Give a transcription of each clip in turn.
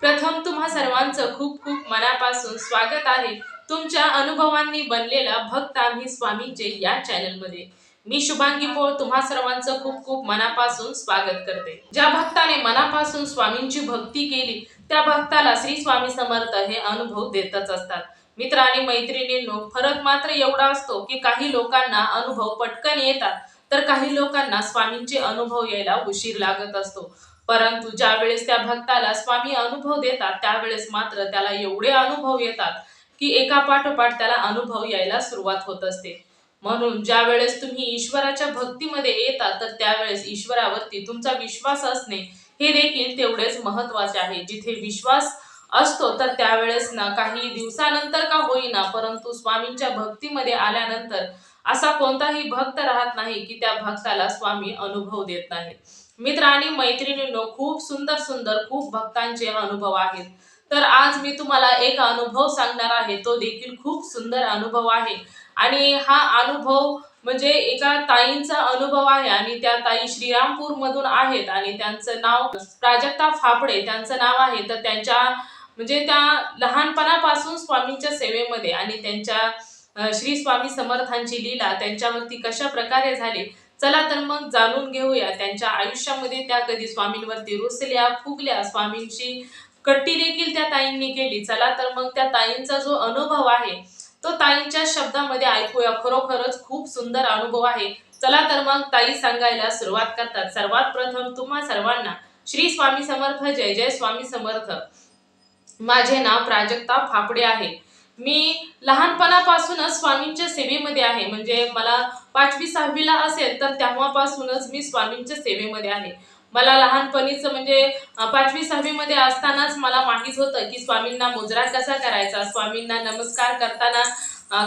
प्रथम तुम्हा सर्वांचं खूप खूप मनापासून स्वागत आहे. तुमच्या अनुभवांनी बनलेला भक्त आम्ही स्वामींचे या चॅनलमध्ये. मी शुभांगी पोळ तुम्हा सर्वांचं खूप खूप मनापासून स्वागत करते. ज्या भक्ताने मनापासून स्वामींची भक्ती केली त्या भक्ताला श्री स्वामी समर्थ हे अनुभव देतच असतात. मित्र आणि मैत्रिणींनो फरक मात्र एवढा असतो की काही लोकांना अनुभव पटकन येतात तर काही लोकांना स्वामींचे अनुभव यायला उशीर लागत असतो. परंतु ज्यावेळेस त्या भक्ताला स्वामी अनुभव देतात त्यावेळेस मात्र त्याला एवढे अनुभव येतात की एका पाठोपाठ त्याला अनुभव यायला सुरुवात होत असते. म्हणून ज्या वेळेस तुम्ही ईश्वराच्या भक्तीमध्ये येतात तर त्यावेळेस ईश्वरावरती तुमचा विश्वास असणे हे देखील तेवढेच महत्त्वाचे आहे. जिथे विश्वास असतो तर त्यावेळेस ना काही दिवसानंतर का होईना परंतु स्वामींच्या भक्तीमध्ये आल्यानंतर असा कोणताही भक्त राहत नाही की त्या भक्ताला स्वामी अनुभव देत नाहीत मित्र आणि मैत्रिणींनो खूप सुंदर सुंदर खूप भक्तांचे अनुभव आहेत. तर आज मी तुम्हाला एक अनुभव सांगणार आहे. तो देखील खूप सुंदर अनुभव आहे. आणि हा अनुभव म्हणजे एका ताईंचा अनुभव आहे आणि त्या ताई श्रीरामपूर मधून आहेत आणि त्यांचं नाव प्राजक्ता फाफडे त्यांचं नाव आहे. तर त्यांच्या म्हणजे त्या लहानपणापासून स्वामींच्या सेवेमध्ये आणि त्यांच्या श्री स्वामी समर्थांची लीला त्यांच्यावरती कशा प्रकारे झाली चला तर मग जाणून घेऊया. त्यांच्या आयुष्यामध्ये त्या कधी स्वामींवरती रुसल्या फुगल्या. स्वामींची कट्टी देखील त्या ताईंनी केली. चला तर मग त्या ताईंचा जो अनुभव आहे तो ताईंच्या शब्दामध्ये ऐकूया. खरोखरच खूप सुंदर अनुभव आहे. चला तर मग ताई सांगायला सुरुवात करतात. सर्वात प्रथम तुम्हा सर्वांना श्री स्वामी समर्थ जय जय स्वामी समर्थ. माझे नाव प्राजक्ता फाफडे आहे. मी लहानपणापासूनच स्वामींच्या सेवेमध्ये आहे. म्हणजे मला पाचवी सहावीला असेल तर तेव्हापासूनच मी स्वामींच्या सेवेमध्ये आहे. मला लहानपणीच म्हणजे पाचवी सहावीमध्ये असतानाच मला माहीत होतं की स्वामींना मुजरा कसा करायचा स्वामींना नमस्कार करताना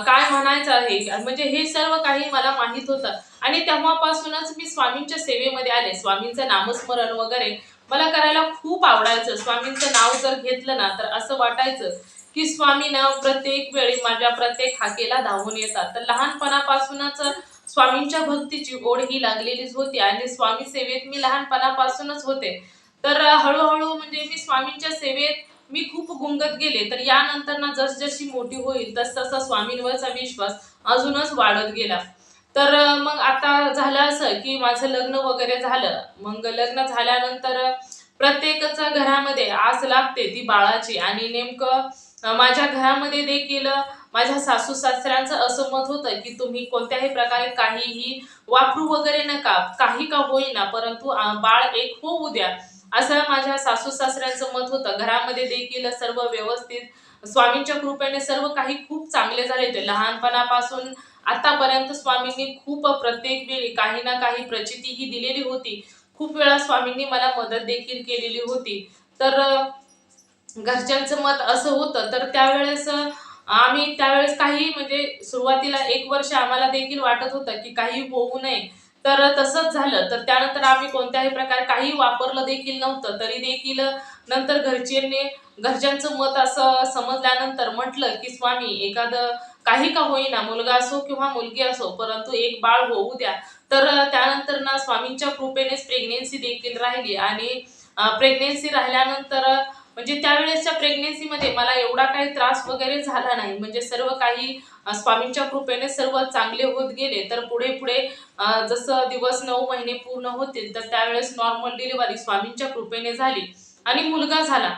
काय म्हणायचं आहे? म्हणजे हे सर्व काही मला माहीत होतं. आणि तेव्हापासूनच मी स्वामींच्या सेवेमध्ये आले. स्वामींचं नामस्मरण वगैरे मला करायला खूप आवडायचं. स्वामींचं नाव जर घेतलं ना तर असं वाटायचं की स्वामी नाव प्रत्येक वेळी माझ्या प्रत्येक हाकेला धावून येतात. तर लहानपणापासूनच स्वामींच्या भक्तीची ओढ ही लागलेलीच होती आणि स्वामी सेवेत मी लहानपणापासूनच होते. तर हळूहळू म्हणजे मी स्वामींच्या सेवेत मी खूप गुंगत गेले. तर यानंतर ना जसजशी मोठी होईल तस तसा स्वामींवरचा विश्वास अजूनच वाढत गेला. तर मग आता झालं असं की माझं लग्न वगैरे झालं. मग लग्न झाल्यानंतर प्रत्येकच घरामध्ये आस लागते ती बाळाची आणि नेमकं माझ्या घरामध्ये देखील माझ्या सासू सासऱ्यांचं असं मत होतं की तुम्ही कोणत्याही प्रकारे काहीही वापरू वगैरे नका काही का होईना परंतु बाळ एक होऊ द्या. असं माझ्या सासू सासऱ्यांचं मत होतं. घरामध्ये देखील सर्व व्यवस्थित स्वामींच्या कृपेने सर्व काही खूप चांगले झाले होते. लहानपणापासून आतापर्यंत स्वामींनी खूप प्रत्येक वेळी काही ना काही प्रचिती ही दिलेली होती. खूप वेळा स्वामींनी मला मदत देखील केलेली होती. तर घरच्यांचं मत असं होतं तर त्यावेळेस आम्ही त्यावेळेस काही म्हणजे सुरुवातीला एक वर्ष आम्हाला देखील वाटत होतं की काही होऊ नये. तर तसंच झालं. तर त्यानंतर आम्ही कोणत्याही प्रकारे काही वापरलं देखील नव्हतं. तरी देखील नंतर घरच्यांनी घरच्यांचं मत असं समजल्यानंतर म्हटलं की स्वामी एखादं काही का होईना मुलगा असो किंवा मुलगी असो परंतु एक बाळ होऊ द्या. तर त्यानंतर ना स्वामींच्या कृपेनेच प्रेग्नेन्सी देखील राहिली आणि प्रेग्नेन्सी राहिल्यानंतर म्हणजे त्यावेळेसच्या प्रेग्नेन्सीमध्ये मला एवढा काही त्रास वगैरे झाला नाही. म्हणजे सर्व काही स्वामींच्या कृपेने सर्व चांगले होत गेले. तर पुढे पुढे जसं दिवस नऊ महिने पूर्ण होतील तर त्यावेळेस नॉर्मल डिलिव्हरी स्वामींच्या कृपेने झाली आणि मुलगा झाला.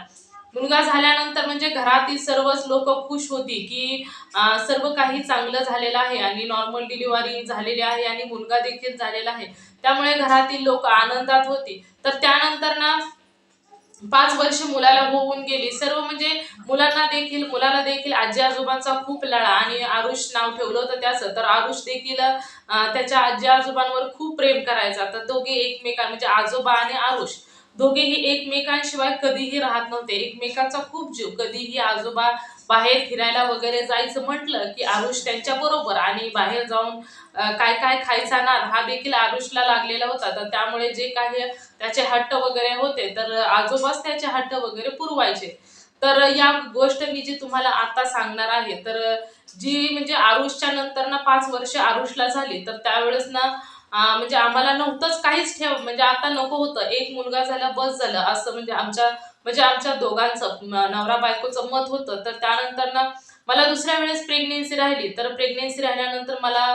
मुलगा झाल्यानंतर म्हणजे घरातील सर्वच लोक खुश होती की आ, सर्व काही चांगलं झालेलं आहे आणि नॉर्मल डिलिव्हरी झालेली आहे आणि मुलगा देखील झालेला आहे. त्यामुळे घरातील लोक आनंदात होती. तर त्यानंतर ना पाच वर्ष मुलाला होऊन गेली. सर्व म्हणजे मुलांना देखील मुलाला देखील आजी आजोबांचा खूप लळा आणि आरुष नाव ठेवलं होतं त्याचं. तर आरुष देखील त्याच्या आजी आजोबांवर खूप प्रेम करायचा. तर दोघे एकमेकां म्हणजे आजोबा आणि आरुष दोघेही एकमेकांशिवाय कधीही राहत नव्हते. एकमेकांचा खूप जीव कधीही आजोबा बाहेर फिरायला वगैरे जायचं म्हटलं की आरुष त्यांच्या बरोबर आणि बाहेर जाऊन काय काय खायचा नाद हा देखील आरुषला लागलेला होता. तर त्यामुळे जे काही त्याचे हट्ट वगैरे होते तर आजोबाच त्याचे हट्ट वगैरे पुरवायचे. तर या गोष्ट मी जी तुम्हाला आता सांगणार आहे तर जी म्हणजे आरुषच्या नंतर ना पाच वर्ष आरुषला झाली तर त्यावेळेस ना म्हणजे आम्हाला नव्हतंच काहीच ठेव म्हणजे आता नको होतं. एक मुलगा झाला बस झालं असं म्हणजे आमच्या म्हणजे आमच्या दोघांचं नवरा बायकोचं मत होतं. तर त्यानंतर ना मला दुसऱ्या वेळेस प्रेग्नेन्सी राहिली. तर प्रेग्नेन्सी राहिल्यानंतर मला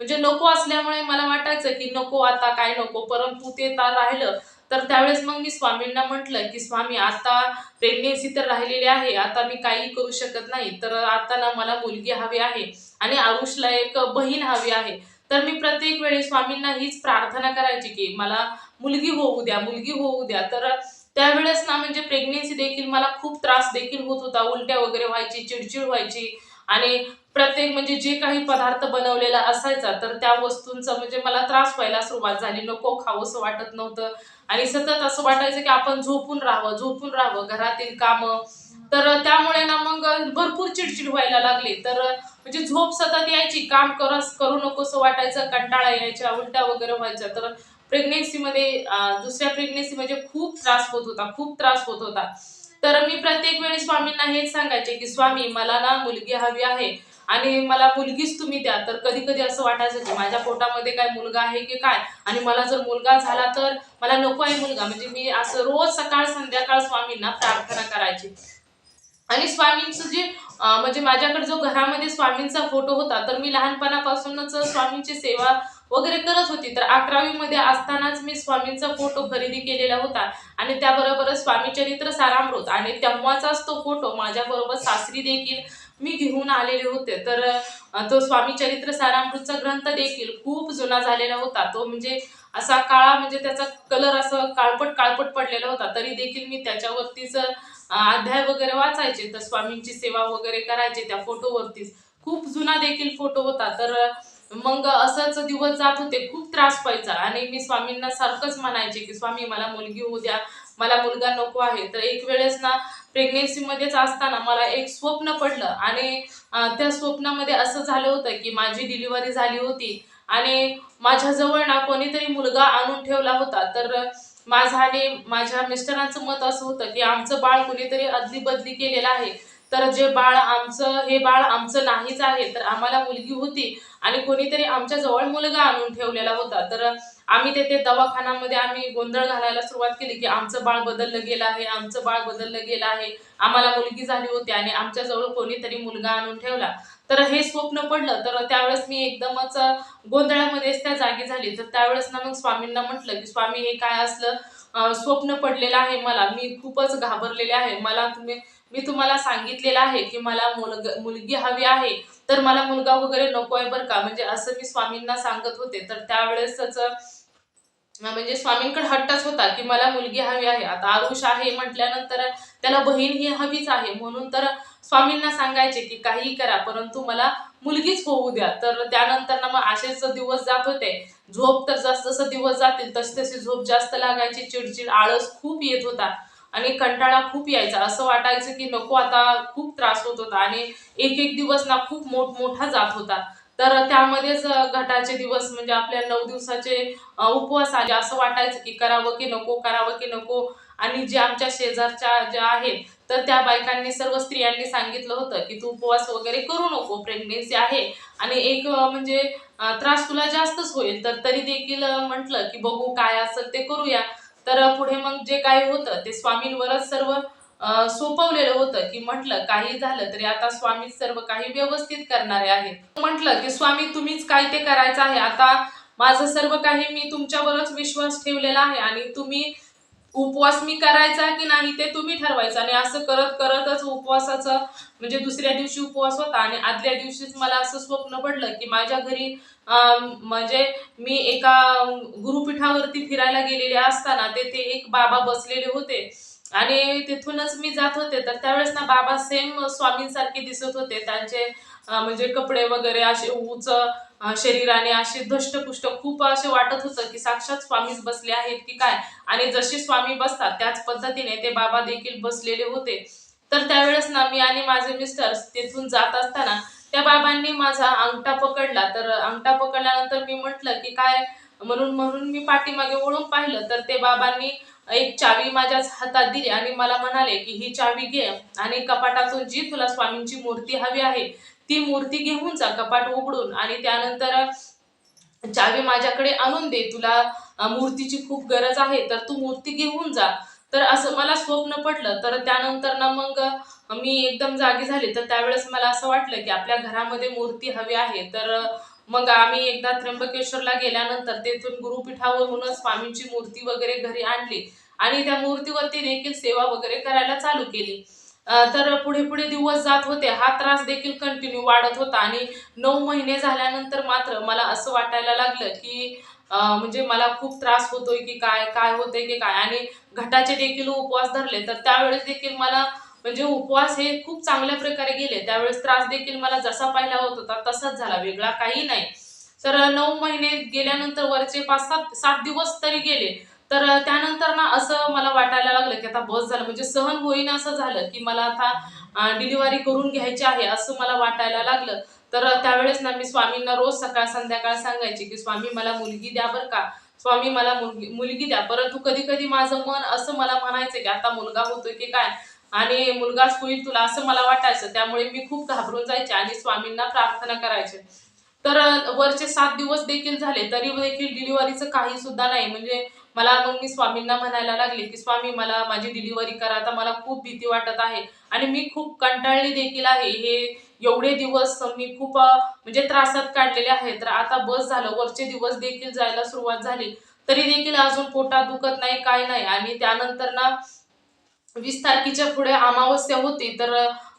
म्हणजे नको असल्यामुळे मला वाटायचं की नको आता काय नको. परंतु ते तर राहिलं. तर त्यावेळेस मग मी स्वामींना म्हटलं की स्वामी आता प्रेग्नेन्सी तर राहिलेली आहे. आता मी काही करू शकत नाही. तर आता ना मला मुलगी हवी आहे आणि आरुषला एक बहीण हवी आहे. तर मी प्रत्येक वेळी स्वामींना हीच प्रार्थना करायची की मला मुलगी होऊ द्या मुलगी होऊ द्या. तर त्यावेळेस ना म्हणजे प्रेग्नेन्सी देखील मला खूप त्रास देखील होत होता. उलट्या वगैरे व्हायची चिडचिड व्हायची आणि प्रत्येक म्हणजे जे काही पदार्थ बनवलेला असायचा तर त्या वस्तूंचा म्हणजे मला त्रास व्हायला सुरुवात झाली. नको खावंसं वाटत नव्हतं. आणि सतत असं वाटायचं की आपण झोपून राहावं झोपून राहावं घरातील कामं. तर त्यामुळे ना मग भरपूर चिडचिड व्हायला लागली. तर म्हणजे झोप सतत यायची काम करस करू नकोसं वाटायचं कंटाळा यायच्या उलट्या वगैरे व्हायच्या. तर प्रेग्नेन्सीमध्ये दुसऱ्या प्रेग्नेन्सी म्हणजे खूप त्रास होत होता खूप त्रास होत होता. तर मी प्रत्येक वेळी स्वामींना हेच सांगायचे की स्वामी मला ना मुलगी हवी आहे. आणि मला मुलगीच तुम्ही द्या. तर कधी कधी असं वाटायचं की माझ्या पोटामध्ये काय मुलगा आहे की काय? आणि मला जर मुलगा झाला तर मला नको आहे मुलगा. म्हणजे मी असं रोज सकाळ संध्याकाळ स्वामींना प्रार्थना करायची. आणि स्वामींचं जे म्हणजे माझ्याकडे जो घरामध्ये स्वामींचा फोटो होता तर मी लहानपणापासूनच स्वामींची सेवा वगैरे करत होती. तर अकरावी मध्ये असतानाच मी स्वामींचा फोटो खरेदी केलेला होता. आणि त्याबरोबरच स्वामी चरित्र सारामृत. आणि तेव्हाचाच तो फोटो माझ्याबरोबर सासरी देखील मी घेऊन आलेले होते. तर तो स्वामी चरित्र सारामृतचा ग्रंथ देखील खूप जुना झालेला होता. तो म्हणजे असा काळा म्हणजे त्याचा कलर असं काळपट काळपट पडलेला होता. तरी देखील मी त्याच्यावरतीच अध्याय वगैरे वाचायचे. तर स्वामींची सेवा वगैरे करायचे त्या फोटोवरतीच. खूप जुना देखील फोटो होता. तर मग असंच दिवस जात होते. खूप त्रास व्हायचा. आणि मी स्वामींना सारखंच म्हणायचे की स्वामी मला मुलगी होऊ द्या. मला मुलगा नको आहे. तर एक वेळेस ना प्रेग्नेन्सीमध्येच असताना मला एक स्वप्न पडलं. आणि त्या स्वप्नामध्ये असं झालं होतं की माझी डिलिव्हरी झाली होती. आणि माझ्याजवळ ना कोणीतरी मुलगा आणून ठेवला होता. तर माझं आणि माझ्या मिस्टरांचं मत असं होतं की आमचं बाळ कुणीतरी अदली बदली केलेलं आहे. तर जे बाळ आमचं हे बाळ आमचं नाहीच आहे. तर आम्हाला मुलगी होती आणि कोणीतरी आमच्या जवळ मुलगा आणून ठेवलेला होता. तर आम्ही तेथे दवाखान्यामध्ये आम्ही गोंधळ घालायला सुरुवात केली की आमचं बाळ बदललं गेलं आहे आमचं बाळ बदललं गेलं आहे. आम्हाला मुलगी झाली होती आणि आमच्याजवळ कोणीतरी मुलगा आणून ठेवला. तर हे स्वप्न पडलं. तर त्यावेळेस मी एकदमच गोंधळामध्येच त्या जागी झाली. तर त्यावेळेस ना मग स्वामींना म्हटलं की स्वामी हे काय असलं स्वप्न पडलेलं आहे मला. मी खूपच घाबरलेले आहे. मला तुम्ही मी तुम्हाला सांगितलेलं आहे की मला मुलग मुलगी हवी आहे. तर मला मुलगा वगैरे नको आहे बरं का? म्हणजे असं मी स्वामींना सांगत होते. तर त्यावेळेसच म्हणजे स्वामींकडे हट्टच होता की मला मुलगी हवी आहे. आता आरुष आहे म्हटल्यानंतर त्याला बहीण ही हवीच आहे. म्हणून तर स्वामींना सांगायचे की काहीही करा परंतु मला मुलगीच होऊ द्या. तर त्यानंतर ना मग असेच दिवस जात होते. झोप तर जास्त जसं दिवस जातील तशी तशी झोप जास्त लागायची. चिडचिड आळस खूप येत होता आणि कंटाळा खूप यायचा. असं वाटायचं की नको आता खूप त्रास होत होता आणि एक एक दिवस ना खूप मोठमोठा जात होता. तर त्यामध्येच घटाचे दिवस म्हणजे आपल्या नऊ दिवसाचे उपवास आले. असं वाटायचं की करावं की नको करावं की नको. आणि जे आमच्या शेजारच्या ज्या आहेत तर त्या बायकांनी सर्व स्त्रियांनी सांगितलं होतं की तू उपवास वगैरे करू नको प्रेग्नेन्सी आहे. आणि एक म्हणजे त्रास तुला जास्तच होईल. तर तरी देखील म्हटलं की बघू काय असेल ते करूया. तर पुढे मग जे काही होतं ते स्वामींवरच सर्व सोपवलेलं होतं की म्हटलं काही झालं तरी आता स्वामी सर्व काही व्यवस्थित करणारे आहेत. म्हटलं की स्वामी तुम्हीच काय ते करायचं आहे? आता माझं सर्व काही मी तुमच्यावरच विश्वास ठेवलेला आहे आणि तुम्ही उपवास मी करायचा की नाही ते तुम्ही ठरवायचं. आणि असं करत करतच उपवासाचं म्हणजे दुसऱ्या दिवशी उपवास होता आणि आदल्या दिवशीच मला असं स्वप्न पडलं की माझ्या घरी म्हणजे मी एका गुरुपीठावरती फिरायला गेलेले असताना तेथे एक बाबा बसलेले होते. आणि तिथूनच मी जात होते. तर त्यावेळेस ना बाबा सेम स्वामींसारखे दिसत होते. त्यांचे म्हणजे कपडे वगैरे असे उच शरीराने असे धष्टपुष्ट खूप असे वाटत होतं की साक्षात स्वामीच बसले आहेत की काय? आणि जसे स्वामी बसतात त्याच पद्धतीने ते बाबा देखील बसलेले होते. तर त्यावेळेस ना मी आणि माझे मिस्टर तिथून जात असताना त्या बाबांनी माझा अंगठा पकडला. तर अंगठा पकडल्यानंतर मी म्हटलं की काय? म्हणून म्हणून मी पाठीमागे वळून पाहिलं. तर ते बाबांनी एक चावी माझ्याच हातात दिली आणि मला म्हणाले की ही चावी घे आणि कपाटातून जी तुला स्वामींची मूर्ती हवी आहे ती मूर्ती घेऊन जा कपाट उघडून आणि त्यानंतर चावी माझ्याकडे आणून दे. तुला मूर्तीची खूप गरज आहे तर तू मूर्ती घेऊन जा. तर असं मला स्वप्न पडलं. तर त्यानंतर ना मग मी एकदम जागी झाले. तर त्यावेळेस मला असं वाटलं की आपल्या घरामध्ये मूर्ती हवी आहे. तर मग आम्ही एकदा त्र्यंबकेश्वरला गेल्यानंतर तेथून गुरुपीठावरूनच स्वामींची मूर्ती वगैरे घरी आणली. आणि त्या मूर्तीवरती देखील सेवा वगैरे करायला चालू केली. तर पुढे पुढे दिवस जात होते. हा त्रास देखील कंटिन्यू वाढत होता. आणि नऊ महिने झाल्यानंतर मात्र मला असं वाटायला लागलं की म्हणजे मला खूप त्रास होतोय की काय काय होतंय की काय? आणि घटाचे देखील उपवास धरले. तर त्यावेळेस देखील मला म्हणजे उपवास हे खूप चांगल्या प्रकारे गेले. त्यावेळेस त्रास देखील मला जसा पाहिला होत होता तसाच झाला. वेगळा काही नाही. तर नऊ महिने गेल्यानंतर वरचे पाच सात सात दिवस तरी गेले. तर त्यानंतर ना असं मला वाटायला लागलं की आता बस झालं. म्हणजे सहन होईन असं झालं की मला आता डिलिव्हरी करून घ्यायची आहे असं मला वाटायला लागलं. तर त्यावेळेस ना मी स्वामींना रोज सकाळ संध्याकाळ सांगायची की स्वामी मला मुलगी द्या बरं का. स्वामी मला मुलगी मुलगी द्या. परंतु कधी कधी माझं मन असं मला म्हणायचं की आता मुलगा होतोय की काय? आणि मुलगाच होईल तुला असं मला वाटायचं त्यामुळे मी खूप घाबरून जायचे आणि स्वामींना प्रार्थना करायचे. तर वरचे सात दिवस देखील झाले तरी देखील डिलिव्हरीचं काही सुद्धा नाही. म्हणजे मला मग मी स्वामींना म्हणायला लागले की स्वामी मला माझी डिलिव्हरी करा आता मला खूप भीती वाटत आहे. आणि मी खूप कंटाळली देखील आहे. हे एवढे दिवस मी खूप म्हणजे त्रासात काढलेले आहे. तर आता बस झालं वरचे दिवस देखील जायला सुरुवात झाली. तरी देखील अजून पोटात दुखत नाही काय नाही. आणि त्यानंतर ना वीस तारखेच्या पुढे अमावस्या होती तर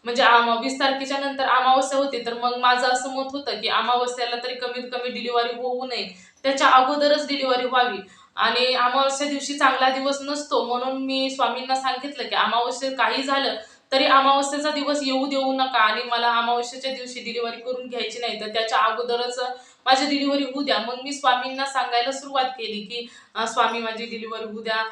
म्हणजे वीस तारखेच्या नंतर अमावस्या होती तर मग माझं असं मत होतं की अमावस्याला तरी कमीत कमी डिलिव्हरी होऊ नये. त्याच्या अगोदरच डिलिव्हरी व्हावी. आणि अमावस्या दिवशी चांगला दिवस नसतो म्हणून मी स्वामींना सांगितलं की अमावस्या काही झालं तरी अमावस्येचा दिवस येऊ देऊ नका आणि मला अमावस्येच्या दिवशी डिलिव्हरी करून घ्यायची नाही तर त्याच्या अगोदरच माझी डिलिव्हरी होऊ द्या. मग मी स्वामींना सांगायला सुरुवात केली की स्वामी माझी डिलिव्हरी होऊ द्या.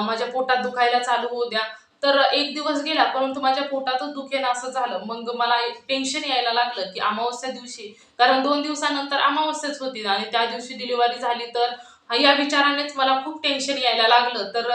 माझ्या पोटात दुखायला चालू होऊ द्या. तर एक दिवस गेला परंतु माझ्या पोटातच दुखेन असं झालं. मग मला टेन्शन यायला लागलं की अमावस्या दिवशी. कारण दोन दिवसानंतर अमावस्याच होती आणि त्या दिवशी डिलिव्हरी झाली तर या विचारानेच मला खूप टेन्शन यायला लागलं. तर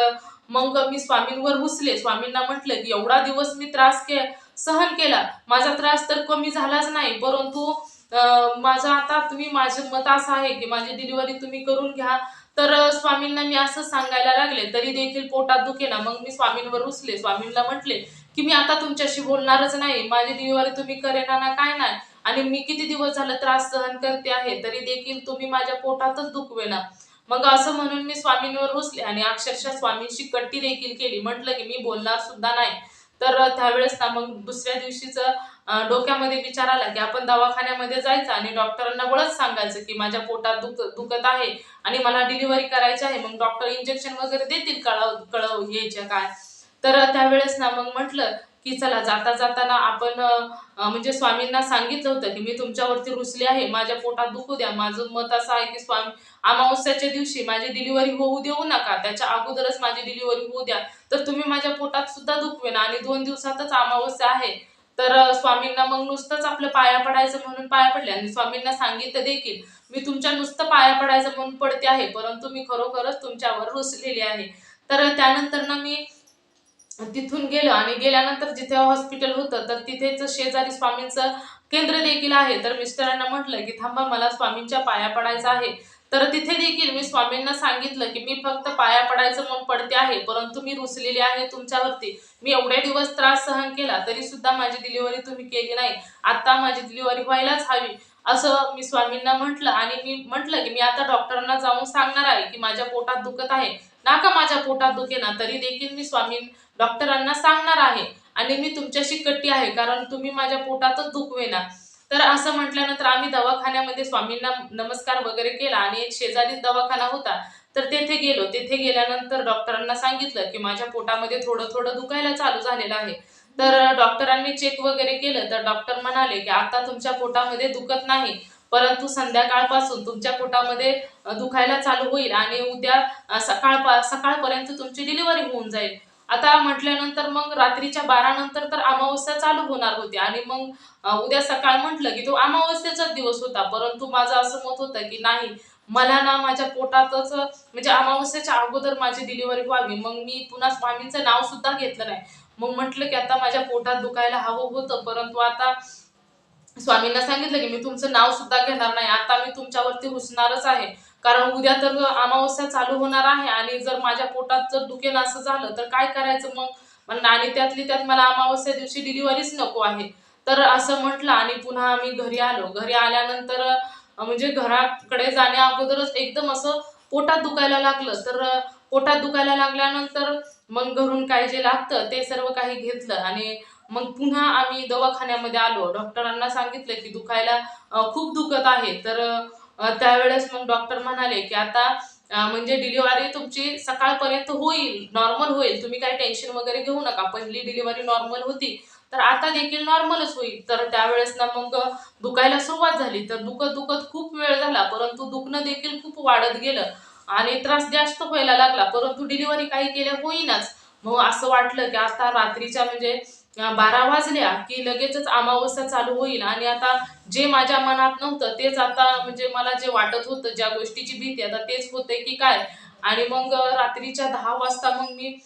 मग मी स्वामींवर घुसले स्वामींना म्हटलं की एवढा दिवस मी त्रास के सहन केला. माझा त्रास तर कमी झालाच नाही परंतु माझं आता तुम्ही माझं मत असं आहे की माझी डिलिव्हरी तुम्ही करून घ्या. तर स्वामींना मी असं सांगायला लागले तरी देखील पोटात दुखे ना. मग मी स्वामींवर रुसले. स्वामींना म्हटले की मी आता तुमच्याशी बोलणारच नाही. माझी डिलिव्हरी तुम्ही करेना ना काय नाही. आणि मी किती दिवस झालं त्रास सहन करते आहे तरी देखील तुम्ही माझ्या पोटातच दुखवेना. मग असं म्हणून मी स्वामींवर रुसले आणि अक्षरशः स्वामींशी कट्टी देखील केली. म्हटलं की मी बोलणार सुद्धा नाही. तर त्यावेळेस ना मग दुसऱ्या दिवशीचं डोक्यामध्ये विचार आला की आपण दवाखान्यामध्ये जायचं आणि डॉक्टरांना बळच सांगायचं की माझ्या पोटात दुख दुखत आहे आणि मला डिलिव्हरी करायची आहे मग डॉक्टर इंजेक्शन वगैरे देतील कळव कळव घ्यायच्या काय? तर त्यावेळेस ना मग म्हटलं की चला जाता जाताना आपण म्हणजे स्वामींना सांगितलं होतं की मी तुमच्यावरती रुसले आहे माझ्या पोटात दुखू द्या. माझं मत असं आहे की स्वामी अमावस्याच्या दिवशी माझी डिलिव्हरी होऊ देऊ नका. त्याच्या अगोदरच माझी डिलिव्हरी होऊ द्या. तर तुम्ही माझ्या पोटात सुद्धा दुखवेना आणि दोन दिवसातच अमावस्या आहे. तर स्वामींना मग नुसतंच आपलं पाया पडायचं म्हणून पाया पडले. आणि स्वामींना सांगितलं देखील मी तुमच्या नुसतं पाया पडायचं म्हणून पडते आहे परंतु मी खरोखरच तुमच्यावर रुसलेली आहे. तर त्यानंतर ना मी तिथून गेलो आणि गेल्यानंतर जिथे हॉस्पिटल होतं तर तिथेच शेजारी स्वामींचं केंद्र देखील आहे. तर मिस्टरांना म्हटलं की थांबा मला स्वामींच्या पाया पडायचं आहे. तर तिथे देखील मी स्वामींना सांगितलं की मी फक्त पाया पडायचं म्हणून पडते आहे परंतु मी रुसलेली आहे तुमच्यावरती. मी एवढे दिवस त्रास सहन केला तरी सुद्धा माझी डिलिव्हरी तुम्ही केली नाही. आता माझी डिलिव्हरी व्हायलाच हवी असं मी स्वामींना म्हटलं. आणि मी म्हटलं की मी आता डॉक्टरांना जाऊन सांगणार आहे की माझ्या पोटात दुखत आहे. ना का माझ्या पोटात दुखेना तरी देखील मी स्वामी डॉक्टरांना सांगणार आहे. आणि मी तुमच्याशी कट्टी आहे कारण तुम्ही माझ्या पोटातच दुखवेना. तर असं म्हटल्यानंतर आम्ही दवाखान्यामध्ये स्वामींना नमस्कार वगैरे केला आणि एक शेजारीच दवाखाना होता. तर तेथे गेलो. तेथे गेल्यानंतर डॉक्टरांना सांगितलं की माझ्या पोटामध्ये थोडं थोडं दुखायला चालू झालेलं आहे. तर डॉक्टरांनी चेक वगैरे केलं. तर डॉक्टर म्हणाले की आता तुमच्या पोटामध्ये दुखत नाही. परंतु संध्याकाळपासून तुमच्या पोटामध्ये दुखायला चालू होईल आणि उद्या सकाळ सकाळपर्यंत तुमची डिलिव्हरी होऊन जाईल. आता म्हटल्यानंतर मग रात्रीच्या बारा नंतर तर अमावस्या चालू होणार होती. आणि मग उद्या सकाळ म्हटलं की तो अमावस्येचाच दिवस होता. परंतु माझं असं मत होतं की नाही मला ना माझ्या पोटातच म्हणजे अमावस्येच्या अगोदर माझी डिलिव्हरी व्हावी. मग मी पुन्हा स्वामींचं नाव सुद्धा घेतलं नाही. मग म्हटलं की आता माझ्या पोटात दुखायला हवं होतं. परंतु आता स्वामींना सांगितलं की मी तुमचं नाव सुद्धा घेणार नाही. आता मी तुमच्यावरती हुसणारच आहे. कारण उद्या तर अमावस्या चालू होणार आहे आणि जर माझ्या पोटात जर दुखेन असं झालं तर काय करायचं मग? म्हणलं आणि त्यातली त्यात मला अमावस्या दिवशी डिलिव्हरीच नको आहे. तर असं म्हटलं आणि पुन्हा आम्ही घरी आलो. घरी आल्यानंतर म्हणजे घराकडे जाण्या अगोदरच एकदम असं पोटात दुखायला लागलं. तर पोटात दुखायला लागल्यानंतर मग घरून काय जे लागतं ते सर्व काही घेतलं आणि मग पुन्हा आम्ही दवाखान्यामध्ये आलो. डॉक्टरांना सांगितलं की दुखायला खूप दुखत आहे. तर त्यावेळेस मग डॉक्टर म्हणाले की आता म्हणजे डिलिव्हरी तुमची सकाळपर्यंत होईल नॉर्मल होईल. तुम्ही काही टेन्शन वगैरे घेऊ नका. पहिली डिलिव्हरी नॉर्मल होती. तर आता देखील नॉर्मलच होईल. तर त्यावेळेस ना मग दुखायला सुरुवात झाली. तर दुखत दुखत खूप वेळ झाला. परंतु दुखणं देखील खूप वाढत गेलं आणि त्रास जास्त व्हायला लागला. परंतु डिलिव्हरी काही केल्या होईनाच. मग असं वाटलं की आता रात्रीच्या म्हणजे बारा वाजल्या की लगेचच अमावस्या चालू होईल. आणि आता जे माझ्या मनात नव्हतं तेच आता म्हणजे मला जे वाटत होतं ज्या गोष्टीची भीती आता तेच होते की काय? आणि मग रात्रीच्या दहा वाजता मग मी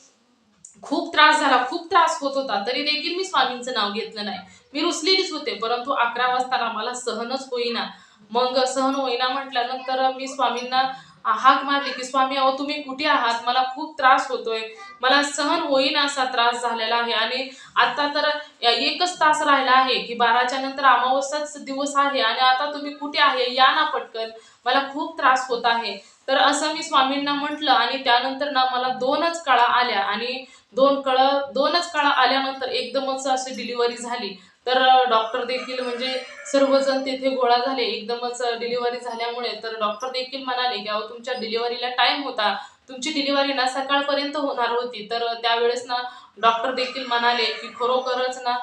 खूप त्रास झाला खूप त्रास होत होता. तरी देखील मी स्वामींचं नाव घेतलं नाही. मी रुसलेलीच होते परंतु अकरा वाजताना मला सहनच होईना. मग सहन होईना म्हटल्यानंतर मी स्वामींना हाक मारली की स्वामी अहो तुम्ही कुठे आहात? मला खूप त्रास होतोय. मला सहन होईना असा त्रास झालेला आहे. आणि आता तर एकच तास राहिला आहे की बाराच्या नंतर अमावस्याच दिवस आहे आणि आता तुम्ही कुठे आहे? या ना पटकन. मला खूप त्रास होत आहे. तर असं मी स्वामींना म्हटलं आणि त्यानंतर ना मला दोनच कळा आल्या आणि दोन कळ दोनच कळा आल्यानंतर एकदमच अशी डिलिव्हरी झाली. तर डॉक्टर देखील म्हणजे सर्वजण तेथे गोळा झाले. एकदमच डिलिव्हरी झाल्यामुळे तर डॉक्टर देखील म्हणाले की अहो तुमच्या डिलिव्हरीला टाइम होता. तुमची डिलिव्हरी ना सकाळपर्यंत होणार होती. तर त्यावेळेस ना डॉक्टर देखील म्हणाले की खरोखरच ना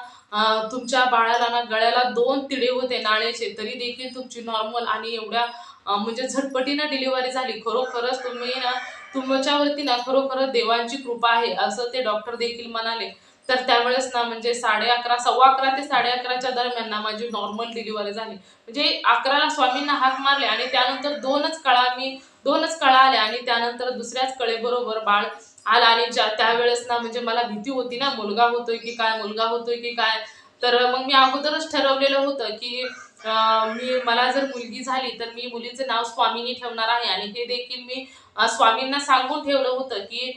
तुमच्या बाळाला ना गळ्याला दोन तिडे होते नाळेचे तरी देखील तुमची नॉर्मल आणि एवढ्या म्हणजे झटपटीनं डिलिव्हरी झाली. खरोखरच तुम्ही ना तुमच्यावरती ना खरोखरच देवांची कृपा आहे. असं ते डॉक्टर देखील म्हणाले. तर त्यावेळेस ना म्हणजे साडे अकरा सव्वा अकरा ते साडे अकराच्या दरम्यान ना माझी नॉर्मल डिलिव्हरी झाली. म्हणजे अकराला स्वामींना हात मारले आणि त्यानंतर दोनच कळा मी दोनच कळा आल्या आणि त्यानंतर दुसऱ्याच कळेबरोबर बाळ आला आणि ज्या त्यावेळेस ना म्हणजे मला भीती होती ना मुलगा होतोय की काय मुलगा होतोय की काय? तर मग मी अगोदरच ठरवलेलं होतं की मी मला जर मुलगी झाली तर मी मुलीचं नाव स्वामीनी ठेवणार आहे आणि हे देखील मी स्वामींना सांगून ठेवलं होतं की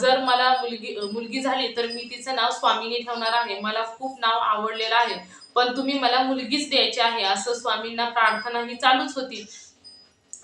जर मला मुलगी मुलगी झाली तर मी तिचं नाव स्वामीनी ठेवणार आहे. मला खूप नाव आवडलेलं आहे. पण तुम्ही मला मुलगीच द्यायची आहे असं स्वामींना प्रार्थना ही चालूच होती.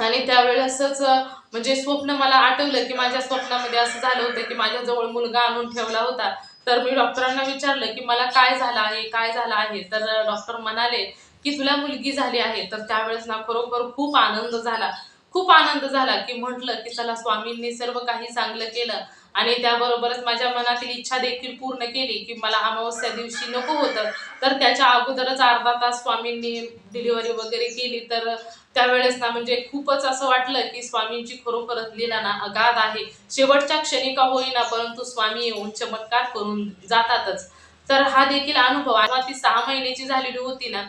आणि त्यावेळेसच म्हणजे स्वप्न मला आठवलं की माझ्या स्वप्नामध्ये असं झालं होतं की माझ्याजवळ मुलगा आणून ठेवला होता. तर मी डॉक्टरांना विचारलं की मला काय झालं आहे? काय झालं आहे? तर डॉक्टर म्हणाले की तुला मुलगी झाली आहे. तर त्यावेळेस ना खरोखर खूप आनंद झाला. खूप आनंद झाला की म्हटलं की चला स्वामींनी सर्व काही चांगलं केलं. आणि त्याबरोबरच माझ्या मनातील इच्छा देखील पूर्ण केली की मला अमावस्या दिवशी नको होतं. तर त्याच्या अगोदरच अर्धा तास स्वामींनी डिलिव्हरी वगैरे केली. तर त्यावेळेस ना म्हणजे खूपच असं वाटलं की स्वामींची खरोखरच लिला ना अगाध आहे. शेवटच्या क्षणी का होईना परंतु स्वामी येऊन चमत्कार करून जातातच. तर हा देखील अनुभव जेव्हा ती सहा महिन्याची झालेली होती ना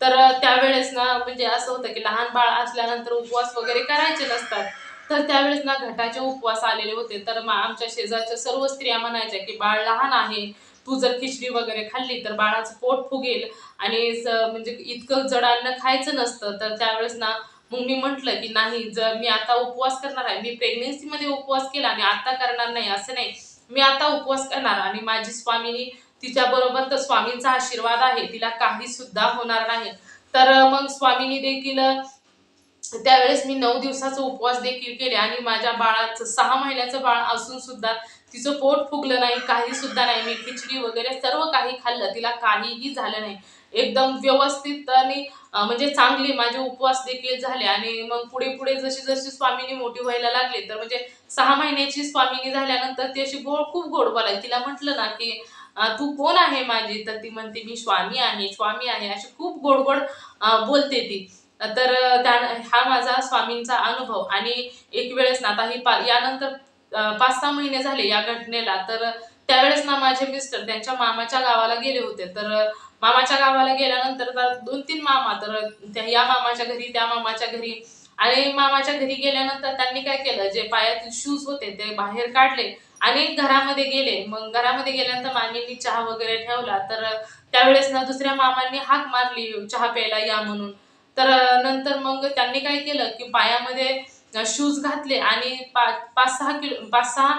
तर त्यावेळेस ना म्हणजे असं होतं की लहान बाळ असल्यानंतर उपवास वगैरे करायचे नसतात. तर त्यावेळेस ना घटाचे उपवास आलेले होते. तर मग आमच्या शेजारच्या सर्व स्त्रिया म्हणायच्या की बाळ लहान आहे. तू जर खिचडी वगैरे खाल्ली तर बाळाचं पोट फुगेल. आणि स- म्हणजे इतकं जड अन्न खायचं नसतं. तर त्यावेळेस ना मग मी म्हटलं की नाही जर मी आता उपवास करणार आहे. मी प्रेग्नेन्सीमध्ये उपवास केला आणि आता करणार नाही असं नाही. मी आता उपवास करणार आणि माझी स्वामीनी तिच्या बरोबर तर स्वामींचा आशीर्वाद आहे तिला काही सुद्धा होणार नाही. तर मग स्वामींनी देखील त्यावेळेस मी नऊ दिवसाचा उपवास देखील केले आणि माझ्या बाळाचं सहा महिन्याचं बाळ असून सुद्धा तिचं पोट फुगलं नाही काही सुद्धा नाही. मी खिचडी वगैरे सर्व काही खाल्लं तिला काहीही झालं नाही. एकदम व्यवस्थित आणि म्हणजे चांगली माझे उपवास देखील झाले आणि मग पुढे पुढे जशी जशी स्वामीनी मोठी व्हायला लागली तर म्हणजे सहा महिन्याची स्वामीनी झाल्यानंतर ती अशी गोड खूप गोड बोलायची. तिला म्हटलं ना की तू कोण आहे माझी? तर ती म्हणते मी स्वामी आहे स्वामी आहे. अशी खूप गोड गोड बोलते ती. तर त्या हा माझा स्वामींचा अनुभव. आणि एक वेळेस ना आता ही पा यानंतर पाच सहा महिने झाले या घटनेला. तर त्यावेळेस ना माझे मिस्टर त्यांच्या मामाच्या गावाला गेले होते. तर मामाच्या गावाला गेल्यानंतर तर दोन तीन मामा तर त्या या मामाच्या घरी त्या मामाच्या घरी. आणि मामाच्या घरी गेल्यानंतर त्यांनी काय केलं? जे पायातील शूज होते ते बाहेर काढले. आणि घरामध्ये गेले मग घरामध्ये गेल्यानंतर मामींनी चहा वगैरे ठेवला. तर त्यावेळेस ना दुसऱ्या मामांनी हाक मारली चहा प्यायला या म्हणून. तर नंतर मग त्यांनी काय केलं की पायामध्ये शूज घातले आणि पाच पाच सहा किलो पाच सहा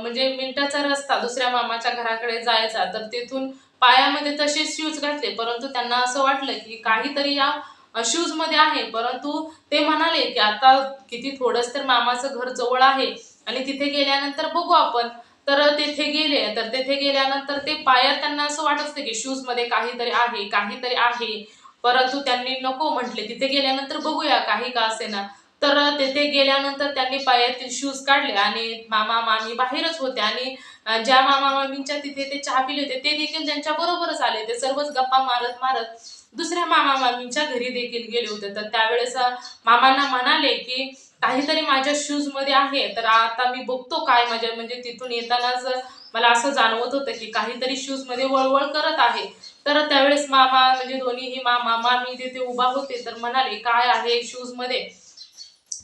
म्हणजे मिनिटाचा रस्ता दुसऱ्या मामाच्या घराकडे जायचा. तर तिथून पायामध्ये तसेच शूज घातले. परंतु त्यांना असं वाटलं की काहीतरी या शूजमध्ये आहे. परंतु ते म्हणाले की आता किती थोडंच तर मामाचं घर जवळ आहे. आणि तिथे गेल्यानंतर बघू आपण. तर तेथे गेले तर तेथे गेल्यानंतर ते पायात त्यांना असं वाटत होतं की शूजमध्ये काहीतरी आहे काहीतरी आहे. परंतु त्यांनी नको म्हटले तिथे गेल्यानंतर बघूया काही का असेना. तर तेथे गेल्यानंतर त्यांनी पायातील शूज काढले आणि मामा मामी बाहेरच होते आणि ज्या मामा मामींच्या तिथे ते चहा पिले होते ते देखील त्यांच्या बरोबरच आले ते सर्वच गप्पा मारत मारत दुसऱ्या मामा मामींच्या घरी देखील गेले होते. तर त्यावेळेस मामांना म्हणाले की काहीतरी माझ्या शूजमध्ये आहे तर आता मी बघतो काय माझ्या म्हणजे तिथून येतानाच मला असं जाणवत होतं की काहीतरी शूजमध्ये वळवळ करत आहे तर त्यावेळेस मामा म्हणजे दोन्हीही मामा मामी तिथे उभा होते तर म्हणाले काय आहे शूजमध्ये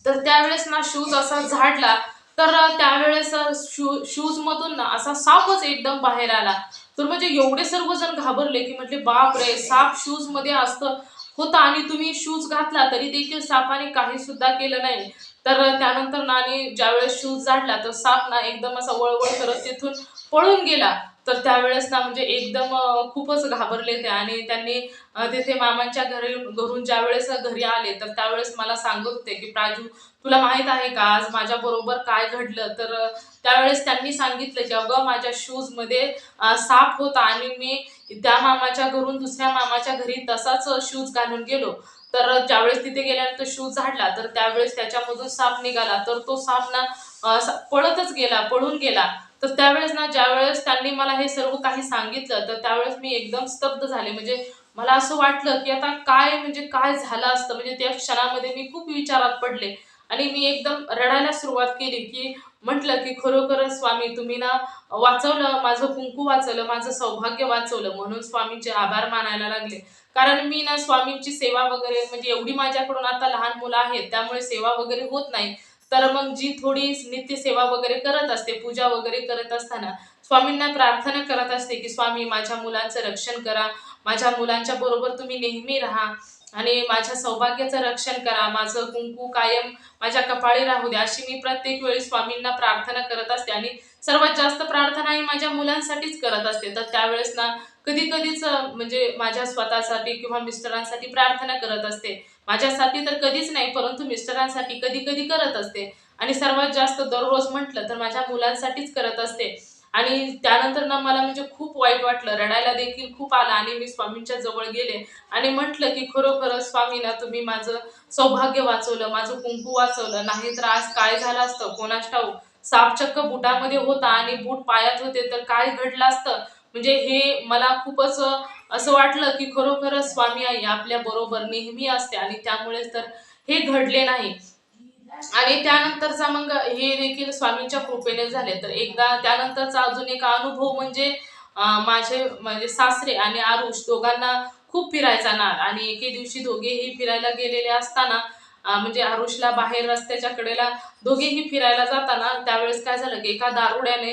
तर त्यावेळेस ना शूज असा झाडला तर त्यावेळेस शू शूज मधून ना असा सापच एकदम बाहेर आला. तर म्हणजे एवढे सर्वजण घाबरले की म्हटले बाप रे साप शूजमध्ये असतं. होता आणि तुम्ही शूज घातला तरी देखील सापाने काही सुद्धा केलं नाही. तर त्यानंतर ना आणि ज्यावेळेस शूज झाडला तर साप ना एकदम असा वळवळ करत तिथून पळून गेला. तर त्यावेळेस ना म्हणजे एकदम खूपच घाबरले ते आणि त्यांनी तिथे मामांच्या घरी घरून ज्यावेळेस घरी आले तर त्यावेळेस मला सांगत होते की प्राजू तुला माहीत आहे का? आज माझ्या बरोबर काय घडलं? तर त्यावेळेस त्यांनी सांगितलं की अगं माझ्या शूजमध्ये साप होता आणि मी त्या मामाच्या घरून दुसऱ्या मामाच्या घरी तसाच शूज घालून गेलो. तर ज्यावेळेस तिथे गेल्यानंतर शूज झाडला तर त्यावेळेस त्याच्यामधून साप निघाला. तर तो साप ना पळतच गेला पळून गेला. तर त्यावेळेस ना ज्यावेळेस त्यांनी मला हे सर्व काही सांगितलं तर त्यावेळेस मी एकदम स्तब्ध झाले. म्हणजे मला असं वाटलं की आता काय म्हणजे काय झालं असतं? म्हणजे त्या क्षणामध्ये मी खूप विचारात पडले. आणि मी एकदम रडायला सुरुवात केली की म्हटलं की खरोखरच स्वामी तुम्ही ना वाचवलं माझं कुंकू वाचवलं माझं सौभाग्य वाचवलं म्हणून स्वामींचे आभार मानायला लागले. कारण मी ना स्वामींची सेवा वगैरे म्हणजे एवढी माझ्याकडून आता लहान मुलं आहेत त्यामुळे सेवा वगैरे होत नाही. तर मग जी थोडी नित्य सेवा वगैरे करत असते पूजा वगैरे करत असताना स्वामींना प्रार्थना करत असते की स्वामी माझ्या मुलांचं रक्षण करा माझ्या मुलांच्या बरोबर तुम्ही नेहमी राहा आणि माझ्या सौभाग्याचं रक्षण करा माझं कुंकू कायम माझ्या कपाळी राहू द्या. अशी मी प्रत्येक वेळी स्वामींना प्रार्थना करत असते आणि सर्वात जास्त प्रार्थना ही माझ्या मुलांसाठीच करत असते. तर त्यावेळेस ना कधी कधीच म्हणजे माझ्या स्वतःसाठी किंवा मिस्टरांसाठी प्रार्थना करत असते. माझ्यासाठी तर कधीच नाही परंतु मिस्टरांसाठी कधी कधी करत असते. आणि सर्वात जास्त दररोज म्हटलं तर माझ्या मुलांसाठीच करत असते. आणि त्यानंतर ना मला म्हणजे खूप वाईट वाटलं. रडायला देखील खूप आलं आणि मी स्वामींच्या जवळ गेले आणि म्हटलं की खरोखरच स्वामी ना तुम्ही माझं सौभाग्य वाचवलं माझं कुंकू वाचवलं. नाही तर आज काय झालं असतं? कोणास ठाऊक साप चक्क बुटामध्ये होता आणि बूट पायात होते तर काय घडलं असतं? म्हणजे हे मला खूपच असं वाटलं की खरोखरच स्वामी आई आपल्या बरोबर नेहमी असते आणि त्यामुळेच तर हे घडले नाही. आणि त्यानंतरचा मग हे देखील स्वामींच्या कृपेने झाले. तर एकदा त्यानंतरचा अजून एक अनुभव म्हणजे माझे म्हणजे सासरे आणि आरुष दोघांना खूप फिरायचा नाद आणि एके दिवशी दोघेही फिरायला गेलेले असताना म्हणजे आरुषला बाहेर रस्त्याच्या कडेला दोघेही फिरायला जाताना त्यावेळेस काय झालं की एका दारुड्याने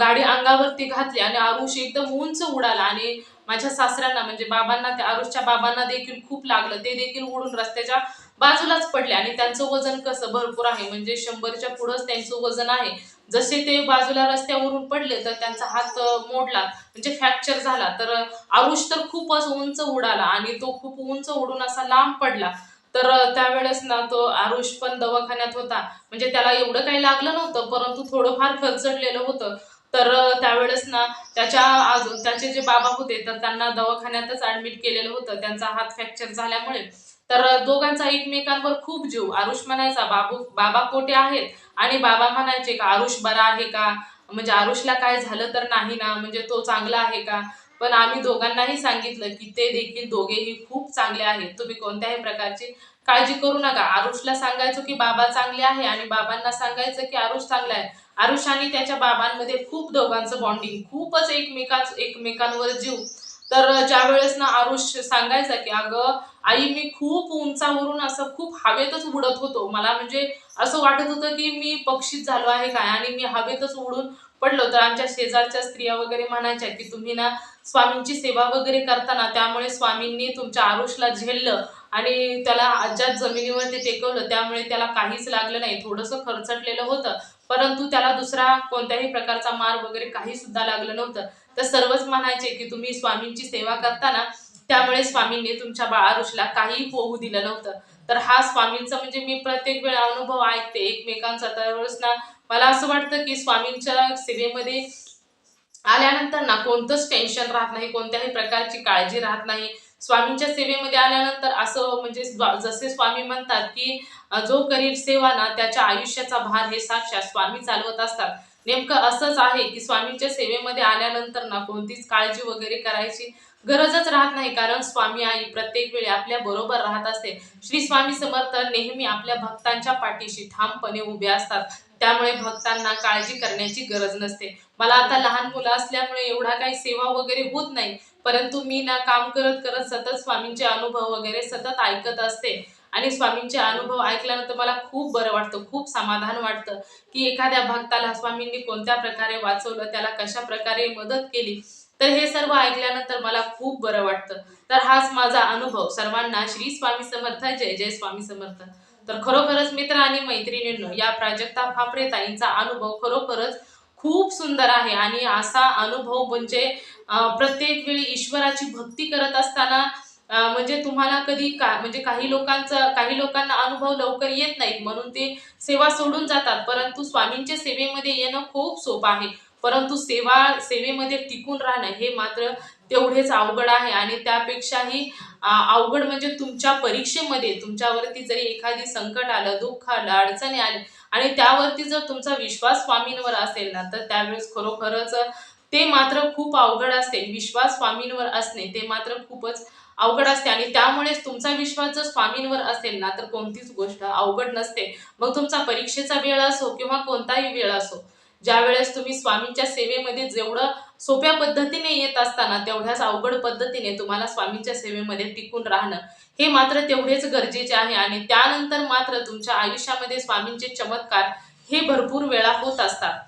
गाडी अंगावरती घातली आणि आरुष एकदम उंच उडाला. आणि माझ्या सासऱ्यांना म्हणजे बाबांना त्या आरुषच्या बाबांना देखील खूप लागलं. ते देखील उडून रस्त्याच्या बाजूलाच पडले आणि त्यांचं वजन कसं भरपूर आहे. म्हणजे शंभरच्या पुढंच त्यांचं वजन आहे. जसे ते बाजूला रस्त्यावरून पडले तर त्यांचा हात मोडला म्हणजे फ्रॅक्चर झाला. तर आरुष तर खूपच उंच उडाला आणि तो खूप उंच उडून असा लांब पडला. तर त्यावेळेस ना तो आरुष पण दवाखान्यात होता. म्हणजे त्याला एवढं काही लागलं नव्हतं परंतु थोडंफार खरचडलेलं होतं. तर त्यावेळेस ना त्याच्या आज त्याचे जे बाबा होते तर त्यांना दवाखान्यातच ऍडमिट केलेलं होतं. त्यांचा हात फ्रॅक्चर झाल्यामुळे. तर दोघांचा एकमेकांवर खूप जीव. आरुष म्हणायचा बाबू बाबा कोठे आहेत आणि बाबा म्हणायचे का आरुष बरा आहे का? म्हणजे आरुषला काय झालं तर नाही ना? म्हणजे तो चांगला आहे का? पण आम्ही दोघांनाही सांगितलं की ते देखील दोघेही खूप चांगले आहेत. तुम्ही कोणत्याही प्रकारची काळजी करू नका. आरुषला सांगायचो की बाबा चांगले आहे आणि बाबांना सांगायचं की आरुष चांगला आहे. आरुष आणि त्याच्या बाबांमध्ये खूप दोघांचं बॉन्डिंग खूपच एकमेकाच एकमेकांवर जीव. तर ज्या वेळेस ना आरुष सांगायचा की अगं आई मी खूप उंचावरून असं खूप हवेतच उडत होतो. मला म्हणजे असं वाटत होतं की मी पक्षीच झालो आहे काय? आणि मी हवेतच उडून पडलो. तर आमच्या शेजारच्या स्त्रिया वगैरे म्हणायच्या की तुम्ही ना स्वामींची सेवा वगैरे करताना त्यामुळे स्वामींनी तुमच्या आरुषला झेललं आणि त्याला अज्जात जमिनीवरती टेकवलं. त्यामुळे त्याला काहीच लागलं नाही. थोडंसं खरचटलेलं होतं. परंतु त्याला दुसरा कोणत्याही प्रकारचा मार वगैरे काही सुद्धा लागलं नव्हतं. तर सर्वच म्हणायचे की तुम्ही स्वामींची सेवा करताना त्यामुळे स्वामींनी तुमच्या बाळारुषला काहीही होऊ दिलं नव्हतं. तर हा स्वामींचा म्हणजे मी प्रत्येक वेळा अनुभव ऐकते एकमेकांचा. त्यावेळेस ना मला असं वाटतं की स्वामींच्या सेवेमध्ये आल्यानंतर ना कोणतंच टेन्शन राहत नाही कोणत्याही प्रकारची काळजी राहत नाही. स्वामींच्या सेवेमध्ये आल्यानंतर असं म्हणजे स्वा- जसे स्वामी म्हणतात की जो करील सेवा ना त्याच्या आयुष्याचा भार हे साक्षात स्वामी चालवत असतात. नेमकं असंच आहे की स्वामींच्या सेवेमध्ये आल्यानंतर ना कोणतीच काळजी वगैरे करायची गरजच राहत नाही कारण स्वामी आई प्रत्येक वेळी आपल्या बरोबर राहत असते. श्री स्वामी समर्थ नेहमी आपल्या भक्तांच्या पाठीशी ठामपणे उभे असतात. त्यामुळे भक्तांना काळजी करण्याची गरज नसते. मला आता लहान मुलं असल्यामुळे एवढा काही सेवा वगैरे होत नाही परंतु मी ना काम करत करत सतत स्वामींचे अनुभव वगैरे सतत ऐकत असते. आणि स्वामींचे अनुभव ऐकल्यानंतर मला खूप बरं वाटतं खूप समाधान वाटतं की एखाद्या भक्ताला स्वामींनी कोणत्या प्रकारे वाचवलं त्याला कशा प्रकारे मदत केली. तर हे सर्व ऐकल्यानंतर मला खूप बरं वाटतं. तर हाच माझा अनुभव. सर्वांना श्री स्वामी समर्थ जय जय स्वामी समर्थ. तर खरोखरच मित्र आणि मैत्रिणींनो या प्राजक्ता फापरे ताईंचा अनुभव खरोखरच खूप सुंदर आहे. आणि असा अनुभव म्हणजे प्रत्येक वेळी ईश्वराची भक्ती करत असताना म्हणजे तुम्हाला कधी का म्हणजे काही लोकांचा काही लोकांना अनुभव लवकर येत नाहीत. म्हणून ते सेवा सोडून जातात. परंतु स्वामींच्या सेवेमध्ये येणं खूप सोपं आहे. परंतु सेवा सेवेमध्ये टिकून राहणं हे मात्र तेवढेच अवघड आहे आणि त्यापेक्षाही अवघड म्हणजे तुमच्या परीक्षेमध्ये तुमच्यावरती जरी एखादी संकट आलं दुःख आलं अडचणी आली आणि त्यावरती जर तुमचा विश्वास स्वामींवर असेल ना तर त्यावेळेस खरोखरच ते मात्र खूप अवघड असते. विश्वास स्वामींवर असणे ते मात्र खूपच अवघड असते आणि त्यामुळेच तुमचा विश्वास जर स्वामींवर असेल ना तर कोणतीच गोष्ट अवघड नसते. मग तुमचा परीक्षेचा वेळ असो किंवा कोणताही वेळ असो ज्या वेळेस तुम्ही स्वामींच्या सेवेमध्ये जेवढं सोप्या पद्धतीने येत असताना तेवढ्याच अवघड पद्धतीने तुम्हाला स्वामींच्या सेवेमध्ये टिकून राहणं हे मात्र तेवढेच गरजेचे आहे. आणि त्यानंतर मात्र तुमच्या आयुष्यामध्ये स्वामींचे चमत्कार हे भरपूर वेळा होत असतात.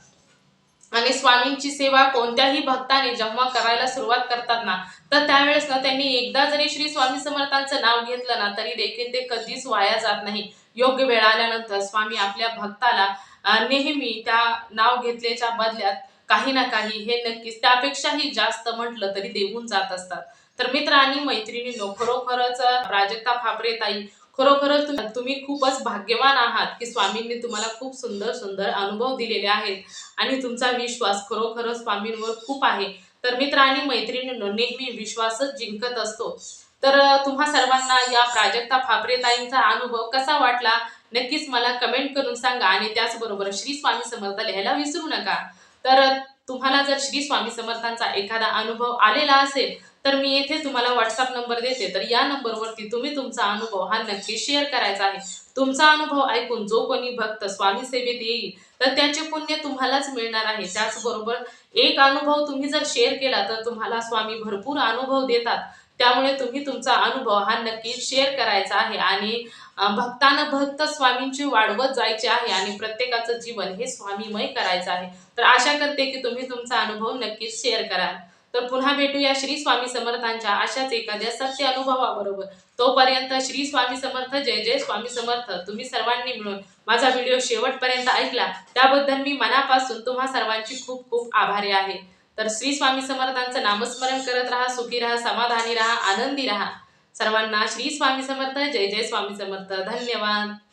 आणि स्वामींची सेवा कोणत्याही भक्ताने जेव्हा करायला सुरुवात करतात ना तर त्यावेळेस ना त्यांनी एकदा जरी श्री स्वामी समर्थांचं नाव घेतलं ना तरी देखील ते कधीच वाया जात नाही. योग्य वेळ आल्यानंतर स्वामी आपल्या भक्ताला नेहमी त्या नाव घेतल्याच्या बदल्यात काही ना काही हे नक्कीच त्यापेक्षाही जास्त म्हटलं तरी देऊन जात असतात. तर मित्र आणि मैत्रिणींनो खरोखरच प्राजक्ता फाबरे ताई खरोखरच तुम्ही खूपच भाग्यवान आहात की स्वामींनी तुम्हाला खूप सुंदर सुंदर अनुभव दिलेले आहेत आणि तुमचा विश्वास खरोखरच स्वामींवर खूप आहे. तर मित्र आणि मैत्रिणींनो नेहमी विश्वासच जिंकत असतो. तर तुम्हा सर्वांना या प्राजक्ता फाबरे ताईंचा अनुभव कसा वाटला? नक्कीच मला कमेंट करून सांगा आणि त्याचबरोबर श्री स्वामी समर्थ लिहायला विसरू नका. तर तुम्हाला जर श्री स्वामी समर्थांचा एखादा अनुभव आलेला असेल तर मी येथे तुम्हाला व्हॉट्सअप नंबर देते. तर या नंबरवरती तुम्ही तुमचा अनुभव हा नक्की शेअर करायचा आहे. तुमचा अनुभव ऐकून जो कोणी भक्त स्वामी सेवेत येईल तर त्याचे पुण्य तुम्हालाच मिळणार आहे. त्याचबरोबर एक अनुभव तुम्ही जर शेअर केला तर तुम्हाला स्वामी भरपूर अनुभव देतात. त्यामुळे तुम्ही तुमचा अनुभव हा नक्की शेअर करायचा आहे. आणि भक्तानं भक्त स्वामींची वाढवत जायचे आहे आणि प्रत्येकाचं जीवन हे स्वामीमय करायचं आहे. तर आशा करते की तुम्ही तुमचा अनुभव नक्कीच शेअर कराल. तर पुन्हा भेटूया श्री स्वामी समर्थांच्या अशाच एखाद्या सत्य अनुभवाबरोबर. तोपर्यंत श्री स्वामी समर्थ जय जय स्वामी समर्थ. तुम्ही सर्वांनी मिळून माझा व्हिडिओ शेवटपर्यंत ऐकला. त्याबद्दल मी मनापासून तुम्हा सर्वांची खूप खूप आभारी आहे. तर श्री स्वामी समर्थांचं नामस्मरण करत राहा सुखी राहा समाधानी राहा आनंदी राहा. सर्वांना श्री स्वामी समर्थ जय जय स्वामी समर्थ. धन्यवाद.